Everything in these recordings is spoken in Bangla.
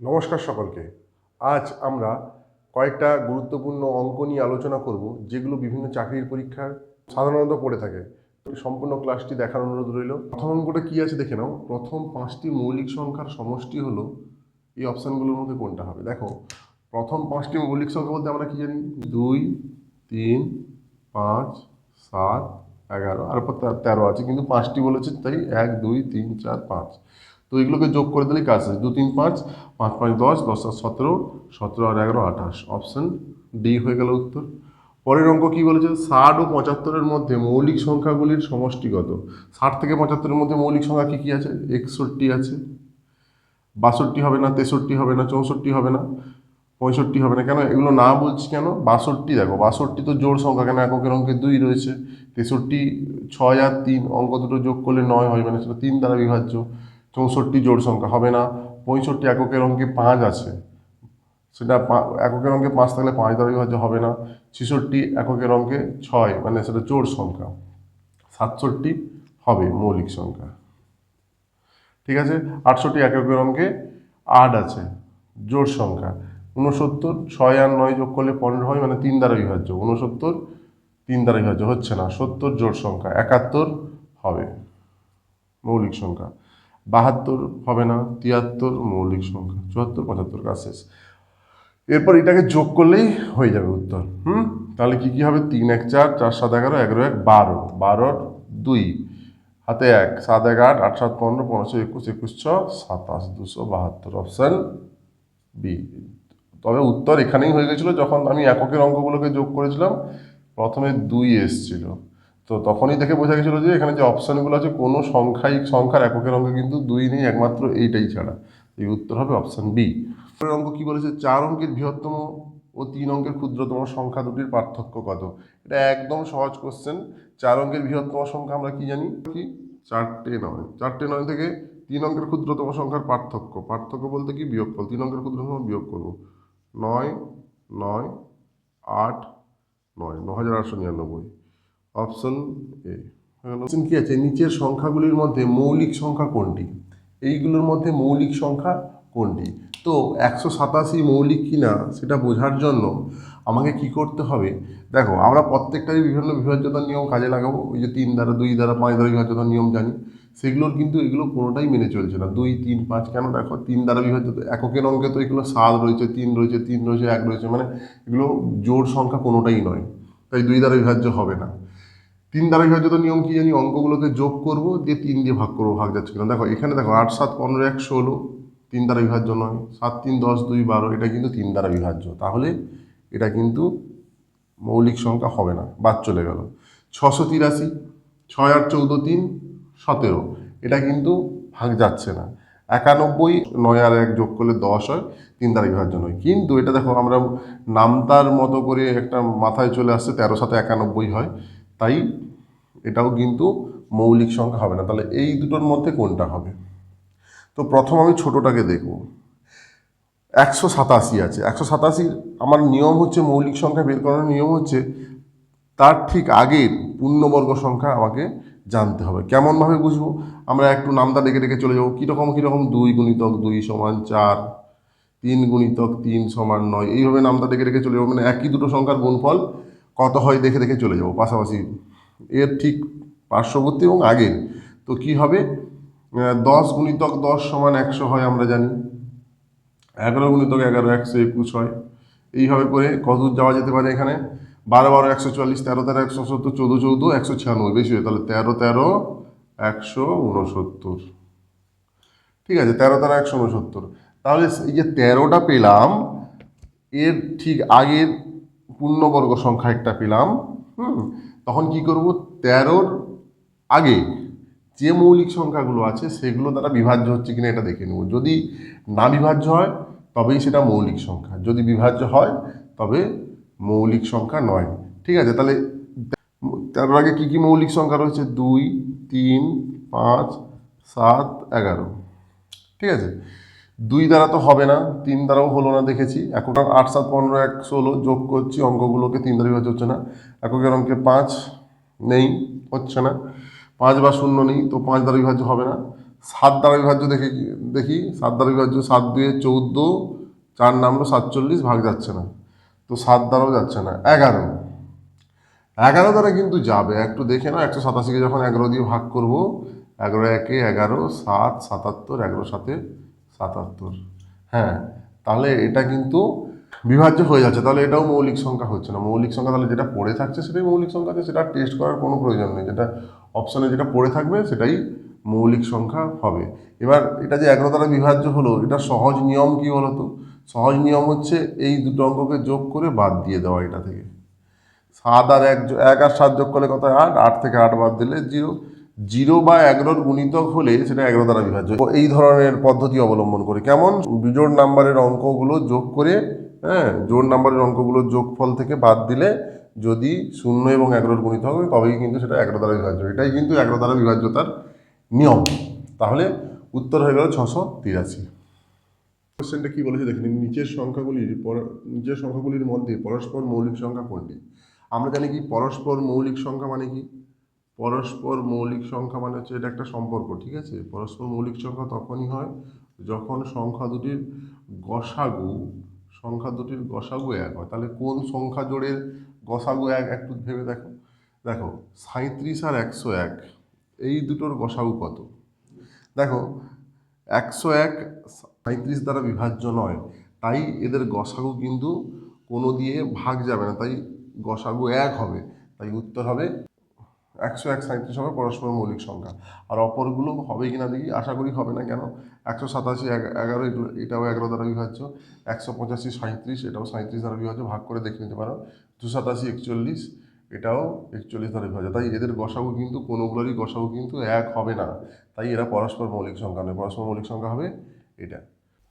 নমস্কার সকলকে। আজ আমরা কয়েকটা গুরুত্বপূর্ণ অঙ্ক নিয়ে আলোচনা করব, যেগুলো বিভিন্ন চাকরির পরীক্ষার সাধারণত পড়ে থাকে। সম্পূর্ণ ক্লাসটি দেখার অনুরোধ রইল। প্রথম অঙ্কটা কী আছে দেখে নাও। প্রথম পাঁচটি মৌলিক সংখ্যার সমষ্টি হলো এই অপশানগুলোর মধ্যে কোনটা হবে? দেখো, প্রথম পাঁচটি মৌলিক সংখ্যা বলতে আমরা কি জানি? দুই, তিন, পাঁচ, সাত, এগারো। আর তেরো আছে, কিন্তু পাঁচটি বলেছে, তাই এক, দুই, তিন, চার, পাঁচ। তো এগুলোকে যোগ করে দিলেই কাজ আছে দু তিন, পাঁচ পাঁচ পাঁচ, দশ দশ আর সতেরো সতেরো আর এগারো, আঠাশ। অপশান ডি হয়ে গেল উত্তর। পরের অঙ্ক কী বলেছে? ষাট ও পঁচাত্তরের মধ্যে মৌলিক সংখ্যাগুলির সমষ্টিগত। ষাট থেকে পঁচাত্তরের মধ্যে মৌলিক সংখ্যা কী কী আছে? একষট্টি আছে। বাষট্টি হবে না, তেষট্টি হবে না, চৌষট্টি হবে না, পঁয়ষট্টি হবে না কেন? এগুলো না বলছি কেন? বাষট্টি দেখো, বাষট্টি তো জোড় সংখ্যা কেন? এককের অঙ্কে দুই রয়েছে। তেষট্টি ছয় আর তিন, অঙ্ক দুটো যোগ করলে নয় হয় মানে সেটা তিন দ্বারা বিভাজ্য। চৌষট্টি জোড় সংখ্যা, হবে না? পঁয়ষট্টি এককের অঙ্কে পাঁচ আছে। সেটা এককের অঙ্কে পাঁচ থাকলে পাঁচ দ্বারা বিভাজ্য হবে না। ছেষট্টি এককের অঙ্কে ছয় মানে সেটা জোড় সংখ্যা। সাতষট্টি হবে মৌলিক সংখ্যা। ঠিক আছে? আটষট্টি এককের অঙ্কে আট আছে, জোড় সংখ্যা। ঊনসত্তর ছয় আর নয় যোগ করলে পনেরো হয় মানে তিন দ্বারা বিভাজ্য। ঊনসত্তর তিন দ্বারা বিভাজ্য, হচ্ছে না। সত্তর জোড় সংখ্যা, একাত্তর হবে মৌলিক সংখ্যা। বাহাত্তর হবে না, তিয়াত্তর মৌলিক সংখ্যা, চুয়াত্তর, পঁচাত্তর, কাজ শেষ। এরপর এটাকে যোগ করলেই হয়ে যাবে উত্তর, হুম? তাহলে কি কি হবে? তিন, এক, চার চার, সাত, এগারো এগারো, এক, বারো বারোর দুই, হাতে এক, সাত, এক, আট আট, সাত, পনেরো পনেরোশো একুশ একুশ, ছ, সাতাশ, দুশো বাহাত্তর, অপশান বি। তবে উত্তর এখানেই হয়ে গেছিল, যখন আমি এককের অঙ্কগুলোকে যোগ করেছিলাম, প্রথমে দুই এসছিল। তো তখনই দেখে বোঝা গেছিল যে এখানে যে অপশানগুলো আছে, কোনো সংখ্যাই, সংখ্যার এককের অঙ্কে কিন্তু দুই নেই, একমাত্র এইটাই ছাড়া। এই উত্তর হবে অপশান বি। অঙ্ক কি বলেছে? চার অঙ্কের বৃহত্তম ও তিন অঙ্কের ক্ষুদ্রতম সংখ্যা দুটির পার্থক্য কত? এটা একদম সহজ কোশ্চেন চার অঙ্কের বৃহত্তম সংখ্যা আমরা কি জানি? কি? চারটে নয়। চারটে নয় থেকে তিন অঙ্কের ক্ষুদ্রতম সংখ্যার পার্থক্য। পার্থক্য বলতে কি? বিয়োগফল। তিন অঙ্কের ক্ষুদ্রতম বিয়োগ করব। নয় নয়, আট, নয়। ন হাজার আটশো নিরানব্বই। Option A. অপশন কি আছে? নিচের সংখ্যাগুলির মধ্যে মৌলিক সংখ্যা কোনটি? এইগুলোর মধ্যে মৌলিক সংখ্যা কোনটি? তো একশো সাতাশি মৌলিক কিনা সেটা বোঝার জন্য আমাকে কি করতে হবে? দেখো, আমরা প্রত্যেকটারই বিভিন্ন বিভাজ্যতার নিয়ম কাজে লাগাবো। ওই যে তিন দ্বারা, দুই দ্বারা, পাঁচ দ্বারা বিভাজ্যতার নিয়ম জানি। সেগুলোর কিন্তু, এগুলো কোনোটাই মেনে চলছে না। দুই, তিন, পাঁচ, কেন দেখো? তিন দ্বারা বিভাজ্য এককের অঙ্কে তো এগুলো সাত রয়েছে, তিন রয়েছে তিন রয়েছে, এক রয়েছে মানে এগুলো জোর সংখ্যা কোনোটাই নয়। তাই দুই দ্বারা বিভাজ্য হবে না। তিন দ্বারা বিভাজ্যতার নিয়ম কি জানি? অঙ্কগুলোকে যোগ করব, দিয়ে তিন দিয়ে ভাগ করব, ভাগ যাচ্ছে কিনা? দেখো, এখানে দেখো, আট, সাত, পনেরো, এক, ষোলো, তিন দ্বারা বিভাজ্য নয়। সাত, তিন, দশ, দুই, বারো, এটা কিন্তু তিন দ্বারা বিভাজ্য। তাহলে এটা কিন্তু মৌলিক সংখ্যা হবে না, বাদ চলে গেল। ছশো তিরাশি, ছয়, আট, চৌদ্দ, তিন, সতেরো, এটা কিন্তু ভাগ যাচ্ছে না। একানব্বই, নয় আর এক যোগ করলে দশ হয়, তিন দ্বারা বিভাজ্য নয়। কিন্তু এটা দেখো, আমরা নামতার মতো করে একটা মাথায় চলে আসছে, তেরো সাথে একানব্বই হয়। তাই এটাও কিন্তু মৌলিক সংখ্যা হবে না। তাহলে এই দুটোর মধ্যে কোনটা হবে? তো প্রথম আমি ছোটোটাকে দেখব। একশো সাতাশি আছে। একশো সাতাশির আমার নিয়ম হচ্ছে মৌলিক সংখ্যা বের করার নিয়ম হচ্ছে তার ঠিক আগের পূর্ণবর্গ সংখ্যা আমাকে জানতে হবে। কেমনভাবে বুঝব? আমরা একটু নামটা ডেকে ডেকে চলে যাব। কীরকম কীরকম? দুই গুণিতক দুই সমান চার, তিন গুণিতক তিন সমান নয়। এইভাবে নামটা ডেকে ডেকে চলে যাব। মানে একই দুটো সংখ্যার গুণফল কত হয় দেখে দেখে চলে যাব। পাশাপাশি এর ঠিক পার্শ্ববর্তী এবং আগের। তো কি হবে? দশ গুণিতক দশ সমান একশো হয় আমরা জানি। এগারো গুণিতক এগারো, একশো একুশ হয়। এইভাবে করে কত দূর যাওয়া যেতে পারে এখানে? বারো বারো, একশো চুয়াল্লিশ তেরো তেরো, একশো সত্তর, চৌদ্দ চৌদ্দ, একশো ছিয়ানব্বই। বেশি হয়, তাহলে তেরো তেরো, একশো উনসত্তর ঠিক আছে, তেরো তেরো, একশো উনসত্তর তাহলে এই যে তেরোটা পেলাম, এর ঠিক আগের পূর্ণবর্গ সংখ্যা একটা পেলাম, হুম? তখন কি করব? তেরোর আগে যে মৌলিক সংখ্যাগুলো আছে সেগুলো দ্বারা বিভাজ্য হচ্ছে কিনা এটা দেখে নেব। যদি না বিভাজ্য হয়, তবেই সেটা মৌলিক সংখ্যা। যদি বিভাজ্য হয়, তবে মৌলিক সংখ্যা নয়। ঠিক আছে? তাহলে তেরোর আগে কী কী মৌলিক সংখ্যা রয়েছে? দুই, তিন, পাঁচ, সাত, এগারো। ঠিক আছে? দুই দ্বারা তো হবে না, তিন দ্বারাও হলো না দেখেছি। এখন আট সাত পনেরো এক ষোলো যোগ করছি, অঙ্কগুলোকে তিন দ্বারা বিভাজ্য হচ্ছে না। এককের অঙ্কে পাঁচ নেই, হচ্ছে না। পাঁচ বা শূন্য নেই, তো পাঁচ দ্বারা বিভাজ্য হবে না। সাত দ্বারা বিভাজ্য দেখে দেখি, সাত দ্বারা বিভাজ্য, সাত দুয়ে চৌদ্দ, চার নামলো সাতচল্লিশ, ভাগ যাচ্ছে না। তো সাত দ্বারাও যাচ্ছে না। এগারো। এগারো দ্বারা কিন্তু যাবে। একটু দেখে না একশো সাতাশিকে যখন এগারো দিয়ে ভাগ করব, এগারো একে এগারো, সাত, সাতাত্তর, এগারো সাথে সাতাত্তর। হ্যাঁ তাহলে এটা কিন্তু বিভাজ্য হয়ে যাচ্ছে। তাহলে এটাও মৌলিক সংখ্যা হচ্ছে না। মৌলিক সংখ্যা তাহলে যেটা পড়ে থাকছে সেটাই মৌলিক সংখ্যা আছে, সেটা টেস্ট করার কোনো প্রয়োজন নেই। যেটা অপশানে যেটা পড়ে থাকবে সেটাই মৌলিক সংখ্যা হবে। এবার এটা যে এগারো দ্বারা বিভাজ্য হলো এটা সহজ নিয়ম কি বলো তো সহজ নিয়ম হচ্ছে এই দুটো অঙ্ককে যোগ করে বাদ দিয়ে দেওয়া এটা থেকে। সাত আর এক এক আর সাত যোগ করলে কত? আট। আট থেকে আট বাদ দিলে জিরো। জিরো বা এগারোর গুণিতক হলে সেটা এগারো দ্বারা বিভাজ্য। এই ধরনের পদ্ধতি অবলম্বন করে কেমন? বিজোড় নাম্বারের অঙ্কগুলো যোগ করে হ্যাঁ জোড় নাম্বারের অঙ্কগুলো যোগফল থেকে বাদ দিলে যদি শূন্য এবং এগারোর গুণিত হবে তবেই কিন্তু সেটা এগারো দ্বারা বিভাজ্য। এটাই কিন্তু এগারো দ্বারা বিভাজ্যতার নিয়ম। তাহলে উত্তর হয়ে গেল ছশো তিরাশি। কোশ্চেনটা কী বলেছে? দেখেন নিচের সংখ্যাগুলির নিচের সংখ্যাগুলির মধ্যে পরস্পর মৌলিক সংখ্যা কোনটি? আমরা জানি কি, পরস্পর মৌলিক সংখ্যা মানে কি? পরস্পর মৌলিক সংখ্যা মানে হচ্ছে এটা একটা সম্পর্ক, ঠিক আছে? পরস্পর মৌলিক সংখ্যা তখনই হয় যখন সংখ্যা দুটির গসাগু, সংখ্যা দুটির গসাগু এক হয়। তাহলে কোন সংখ্যা জোড়ের গসাগু এক একটু ভেবে দেখো। দেখো সাঁত্রিশ আর একশো এক, এই দুটোর গসাগু কত? দেখো, একশো এক সাঁত্রিশ দ্বারা বিভাজ্য নয়, তাই এদের গসাগু কিন্তু কোনো দিয়ে ভাগ যাবে না, তাই গসাগু এক হবে, তাই উত্তর হবে একশো এক সাঁত্রিশ হবে পরস্পর মৌলিক সংখ্যা। আর অপরগুলো হবে কি না দেখি, আশা করি হবে না কেন? একশো সাতাশি এগারো, এগুলো, এটাও এগারো দ্বারা বিভাজ্য। একশো পঁচাশি সাঁত্রিশ এটাও সাঁত্রিশ দ্বারা বিভাজ্য। ভাগ করে দেখে নিতে পারো। দু সাতাশি একচল্লিশ, এটাও একচল্লিশ দ্বারা বিভাজ্য। তাই এদের গসাগু কিন্তু, কোনোগুলোরই গসাগু কিন্তু এক হবে না। তাই এরা পরস্পর মৌলিক সংখ্যা নয়। পরস্পর মৌলিক সংখ্যা হবে এটা।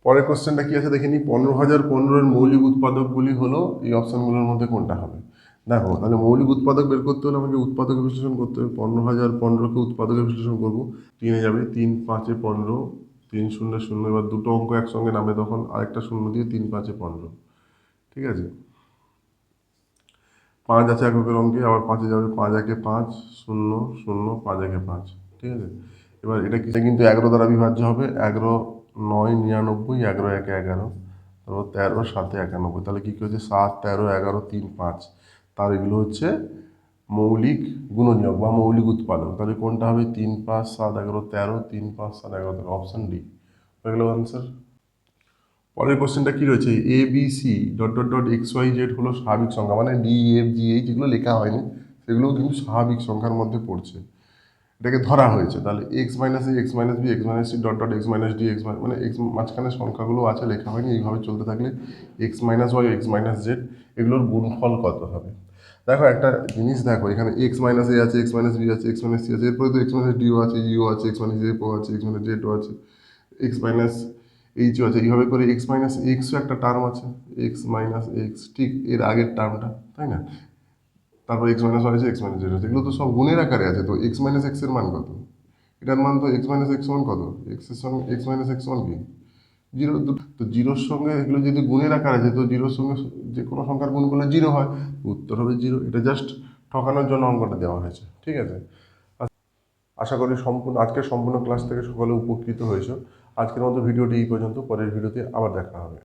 পরের কোশ্চেনটা কি আছে দেখে নিই পনেরো হাজার পনেরোর মৌলিক উৎপাদকগুলি হলো এই অপশানগুলোর মধ্যে কোনটা হবে? দেখো, তাহলে মৌলিক উৎপাদক বের করতে হলে আমাকে উৎপাদক বিশ্লেষণ করতে হবে। পনেরো হাজার পনেরোকে উৎপাদকে বিশ্লেষণ করব। তিনে যাবে তিন পাঁচে পনেরো, তিন শূন্য শূন্য, এবার দুটো অঙ্ক একসঙ্গে নামে তখন আরেকটা শূন্য দিয়ে তিন পাঁচে পনেরো। ঠিক আছে? পাঁচ আছে এককের অঙ্কে, আবার পাঁচে যাবে পাঁচ একে পাঁচ, শূন্য শূন্য, পাঁচ একে পাঁচ। ঠিক আছে? এবার এটা কি? কিন্তু এগারো দ্বারা বিভাজ্য হবে। এগারো, নয়, নিরানব্বই, এগারো, একে এগারো, তারপর তেরো, সাতে একানব্বই। তাহলে কী কী হচ্ছে? সাত, তেরো, এগারো, তিন, পাঁচ। তার এগুলো হচ্ছে মৌলিক গুণনীয়ক বা মৌলিক উৎপাদন। তাহলে কোনটা হবে? তিন, পাঁচ, সাত, এগারো, তেরো, তিন, পাঁচ, সাত, এগারো, তেরো অপশান ডি হয়ে গেল আনসার পরের কোশ্চেনটা কী রয়েছে? A B C dot dot dot X Y Z হলো স্বাভাবিক সংখ্যা মানে ডি এফ জি এই যেগুলো লেখা হয়নি। সেগুলোও কিন্তু স্বাভাবিক সংখ্যার মধ্যে পড়ছে। এটাকে ধরা হয়েছে তাহলে x minus x minus b x minus c dot dot x minus d x মানে এক্স মাঝখানে সংখ্যাগুলো আছে লেখা হয়নি এইভাবে চলতে থাকলে x minus y x minus z এগুলোর গুণফল কত হবে দেখো একটা জিনিস দেখো এখানে এক্স মাইনাস এ আছে এক্স মাইনাস বি আছে এক্স মাইনাস সি আছে এরপরে তো এক্স মাইনাস ডিও আছে ইও আছে এক্স মাইনাস এফও আছে এক্স মাইনাস জেডও আছে এক্স মাইনাস এইচও আছে এইভাবে করে এক্স মাইনাস এক্সও একটা টার্ম আছে এক্স মাইনাস এক্স ঠিক এর আগের টার্মটা তাই না তারপর এক্স মাইনাস ওয়াই আছে এক্স মাইনাস জেড আছে এগুলো তো সব গুণের আকারে আছে, তো এক্স মাইনাস এক্সের মান কত? এটার মান তো এক্স মাইনাস এক্স ওয়ান কত? এক্সের সঙ্গে এক্স মাইনাস এক্স ওয়ান কি? জিরো তো জিরোর সঙ্গে এগুলো যদি গুণের আকার আছে, তো জিরোর সঙ্গে যে কোনো সংখ্যার গুণ করলে জিরো হয় উত্তর হবে জিরো এটা জাস্ট ঠকানোর জন্য অঙ্কটা দেওয়া হয়েছে, ঠিক আছে? আশা করি সম্পূর্ণ, আজকের সম্পূর্ণ ক্লাস থেকে সকলে উপকৃত হয়েছে। আজকের মতো ভিডিওটি এই পর্যন্ত, পরের ভিডিওতে আবার দেখা হবে।